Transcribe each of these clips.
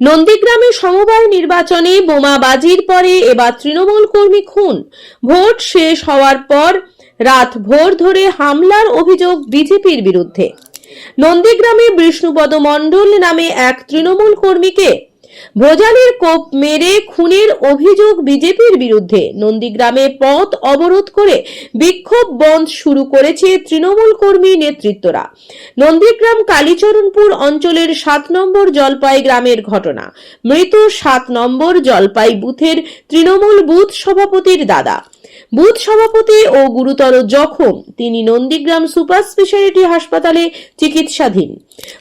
নন্দীগ্রামে সমবায় নির্বাচনে বোমাবাজির পরে এবার তৃণমূল কর্মী খুন। ভোট শেষ হওয়ার পর রাত ভোর ধরে হামলার অভিযোগ বিজেপির বিরুদ্ধে। নন্দীগ্রামে বিষ্ণুপদ মণ্ডল নামে এক তৃণমূল কর্মীকে ভোজালির কোপ মেরে খুনের অভিযোগ বিজেপির বিরুদ্ধে। নন্দীগ্রামে পথ অবরোধ করে বিক্ষোভ বন্ধ শুরু করেছে তৃণমূল কর্মী নেতৃত্বরা। নন্দীগ্রাম কালীচরণপুর অঞ্চলের সাত নম্বর জলপাই গ্রামের ঘটনা। মৃত সাত নম্বর জলপাই বুথের তৃণমূল বুথ সভাপতির দাদা। বুথ সভাপতি ও গুরুতর জখম। তিনি নন্দীগ্রাম সুপার স্পেশালিটি হাসপাতালে চিকিৎসাধীন।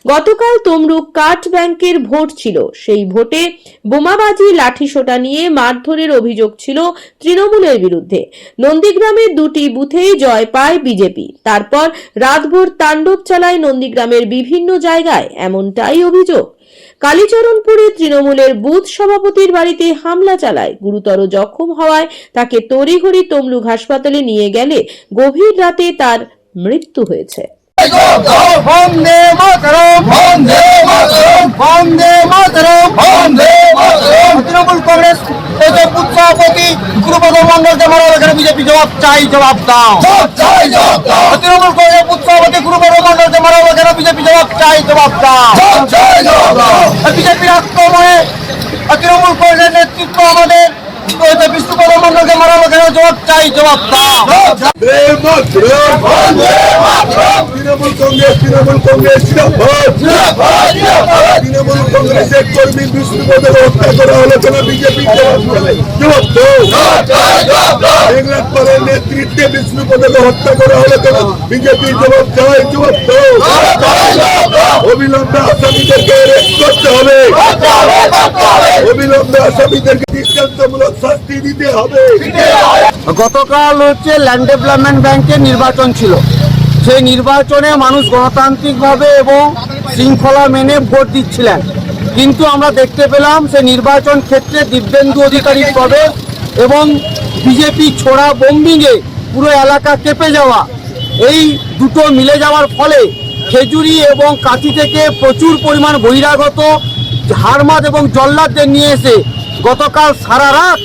গতকাল তমরুক কাঠ ব্যাংকের ভোট ছিল। সেই ভোটে বোমাবাজি, লাঠিসোঁটা নিয়ে মারধরের অভিযোগ ছিল তৃণমূলের বিরুদ্ধে। নন্দীগ্রামের দুটি বুথেই জয় পায় বিজেপি। তারপর রাতভর তাণ্ডব চালায় নন্দীগ্রামের বিভিন্ন জায়গায়। এমনটাই অভিযোগ কালীচরণপুরে তৃণমূলের বুথ সভাপতির বাড়িতে হামলা চালায়। গুরুতর জখম হওয়ায় তাকে তড়িঘড়ি তমলুক হাসপাতালে নিয়ে গেলে গভীর রাতে তার মৃত্যু হয়েছে। বন্দে মাতরম। বন্দে মাতরম। বন্দে মাতরম। বন্দে মাতরম। তৃণমূল কংগ্রেস সভাপতি গুরুপদ মন্ডলকে মারা এখানে বিজেপি জবাব চাই জবাব দাও। চাই জবাব দাও। তৃণমূল কংগ্রেস সভাপতি গুরুপদ মন্ডলকে মারা এখানে বিজেপি জবাব চাই জবাব দাও। চাই জবাব দাও। বিজেপির আক্রমণে তৃণমূল কংগ্রেসের নেতৃত্ব আমাদের ওই যে বিষ্ণুপদ মন্ডলকে মারা এখানে চাই জবাব দাও তৃণমূল কংগ্রেস তৃণমূল কংগ্রেস তৃণমূল কংগ্রেসের কর্মী বিষ্ণুপদের হত্যা করা হলো কেন বিজেপি জবাব দাও মেঘনাথ পালের নেতৃত্বে বিষ্ণুপদের হত্যা করা হলো কেন বিজেপি জবাব চাই জবাব অবিলম্বে আসামিদেরকে করতে হবে গতকাল হচ্ছে ল্যান্ড ডেভেলপমেন্ট ব্যাংকের নির্বাচন ছিল। সেই নির্বাচনে মানুষ গণতান্ত্রিকভাবে এবং শৃঙ্খলা মেনে ভোট দিচ্ছিলেন। কিন্তু আমরা দেখতে পেলাম সে নির্বাচন ক্ষেত্রে দিব্যেন্দু অধিকারী প্রবেশ এবং বিজেপি ছোড়া বোম্বিংয়ে পুরো এলাকা কেঁপে যাওয়া। এই দুটো মিলে যাওয়ার ফলে খেজুরি এবং কাঁথি থেকে প্রচুর পরিমাণ বহিরাগত হারমাদ এবং জল্লাদদের নিয়ে এসে গতকাল সারা রাত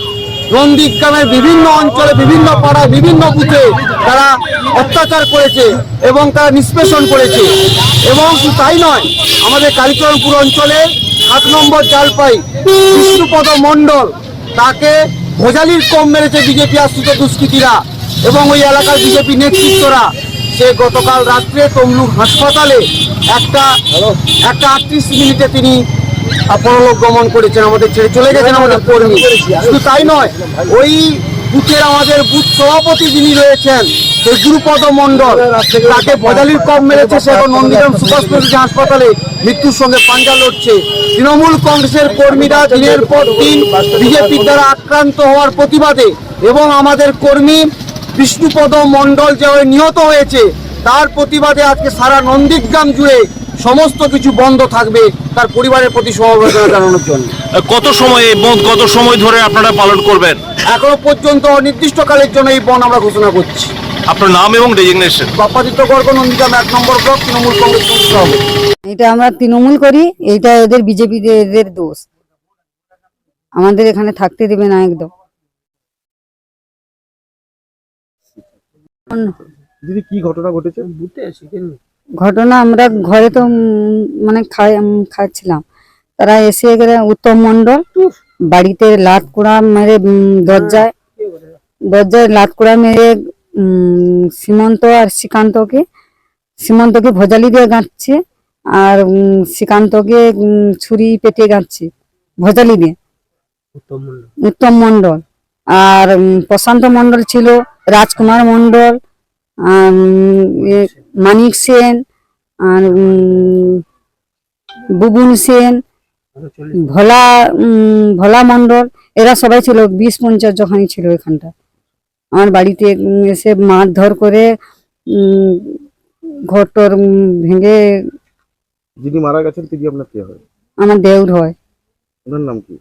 নন্দীগ্রামের বিভিন্ন অঞ্চলে, বিভিন্ন পাড়ায়, বিভিন্ন বুথে তারা অত্যাচার করেছে এবং তারা নিষ্পেষণ করেছে। এবং তাই নয়, আমাদের কালীচরণপুর অঞ্চলে সাত নম্বর জালপাই বিষ্ণুপদ মণ্ডল তাকে ভোজালির কম মেরেছে বিজেপি আশ্রিত দুষ্কৃতীরা এবং ওই এলাকার বিজেপি নেতৃত্বরা। সে গতকাল রাত্রে তমলুক হাসপাতালে একটা একটা আটত্রিশ মিনিটে তিনি পরলোক গমন করেছেন, আমাদের ছেড়ে চলে গেছেন আমাদের কর্মী। শুধু তাই নয়, ওই বুথের আমাদের বুথ সভাপতি যিনি রয়েছেন, সেই মণ্ডল, তাকে বজালির কম মেরেছে, সে এখন নন্দীগ্রাম সুপার হাসপাতালে মৃত্যুর সঙ্গে পাঞ্জা লড়ছে। তৃণমূল কংগ্রেসের কর্মীরা দিনের পর দিন বিজেপির দ্বারা আক্রান্ত হওয়ার প্রতিবাদে এবং আমাদের কর্মী বিষ্ণুপদ মণ্ডল যে নিহত হয়েছে, তার প্রতিবাদে আজকে সারা নন্দীগ্রাম জুড়ে সমস্ত কিছু বন্ধ থাকবে তার পরিবারের প্রতি সমবেদনা জানানোর জন্য। কত সময় এই বন্ধ কত সময় ধরে আপনারা পালন করবেন? এখনও পর্যন্ত অনির্দিষ্টকালের জন্য এই বন আমরা ঘোষণা করছি। আপনার নাম এবং ডেজিগনেশন? বাপ্পাদিত্য গর্গ নন্দীগ্রাম এক নম্বর ব্লক তৃণমূল কংগ্রেস এটা আমরা তৃণমূল করি এইটা এদের বিজেপি এদের দোষ। আমাদের এখানে থাকতে দেবে না একদম। দিদি কি ঘটনা ঘটেছে? ঘটনা আমরা ঘরে তো মানে খাই খাচ্ছিলাম। তারা এসে গেলে উত্তম মন্ডল বাড়িতে লাত কুড়া মেরে দরজায় দরজায় লাত কুড়া মেরে সীমন্ত আর শ্রীকান্তকে সীমন্তকে ভোজালি দিয়ে গাঁথছে আর শ্রীকান্তকে ছুরি পেটে গাঁথছে ভোজালি দিয়ে। উত্তম মন্ডল আর প্রশান্ত মন্ডল ছিল রাজকুমার এ, মানিক সেন আর বুবুন সেন ভোলা ভোলা মন্ডল এরা সবাই ছিল বিশ পঞ্চাশ যখনই ছিল এখানটা। আমার বাড়িতে এসে মারধর করে ঘর টর ভেঙে যিনি মারা গেছেন তিনি আপনার কে হয়? আমার দেউর হয়। ওনার নাম কি?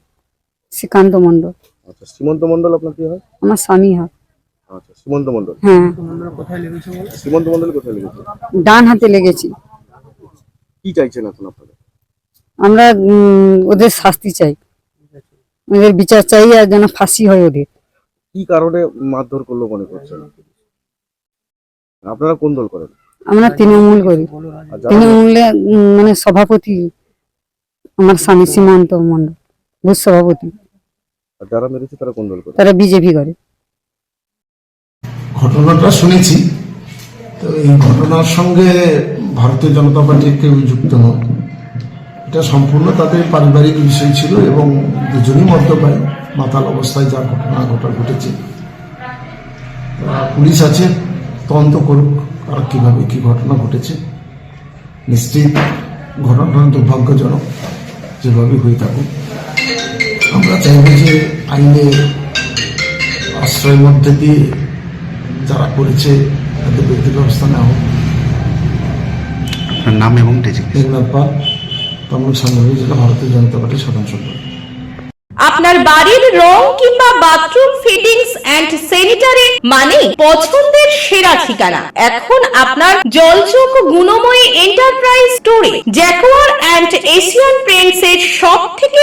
শ্রীকান্ত মন্ডল আচ্ছা সীমন্ত মন্ডল আপনার কি হয়? আমার স্বামী হয়। আচ্ছা সীমন্ত মন্ডল হ্যাঁ সীমন্ত মন্ডল কোথায় লেগেছে? ডান হাতে লেগেছি। কি চাইছেন এখন আপনারা? আমরা উম, ওদের শাস্তি চাই। ওদের বিচার চাই আর যেন ফাঁসি হয় ওদের। কি কারণে মারধর করল মনে করছেন? আপনারা কোন দল করেন? আমরা তৃণমূল করি। তৃণমূলে মানে সভাপতি আমার স্বামী সীমান্ত মন্ডল বুথ সভাপতি। যারা মেরেছে তারা কোন দল করে? তারা বিজেপি করে। ঘটনাটা শুনেছি। তো এই ঘটনার সঙ্গে ভারতীয় জনতা পার্টির কেউ যুক্ত নয় এটা সম্পূর্ণ তাদের পারিবারিক বিষয় ছিল এবং দুজনই মদ্যপায়। মাতাল অবস্থায় যা ঘটনা ঘটা ঘটেছে। পুলিশ আছে, তদন্ত করুক আর কীভাবে কি ঘটনা ঘটেছে। নিশ্চিত ঘটনা দুর্ভাগ্যজনক যেভাবে হয়ে থাকুক। আমরা চাইব যে আইনের আশ্রয়ের মধ্যে দিয়ে যারা করেছে তাদের ব্যক্তি ব্যবস্থা নেওয়া হোক। আপনার নাম এবং ডেজিগনেশন। মেঘনাথ পাল তমলুক সাংগঠনিক জেলা ভারতীয় জনতা পার্টির সাধারণ সম্পাদক। আপনার বাড়ির রং কিংবা বাথরুম ফিটিংস এন্ড স্যানিটারি মানে পছন্দের সেরা ঠিকানা। এখন আপনার জলচোখ গুণময়ী এন্টারপ্রাইজ স্টোরে জ্যাকোয়ার এন্ড এশিয়ান পেন্টস এর সব থেকে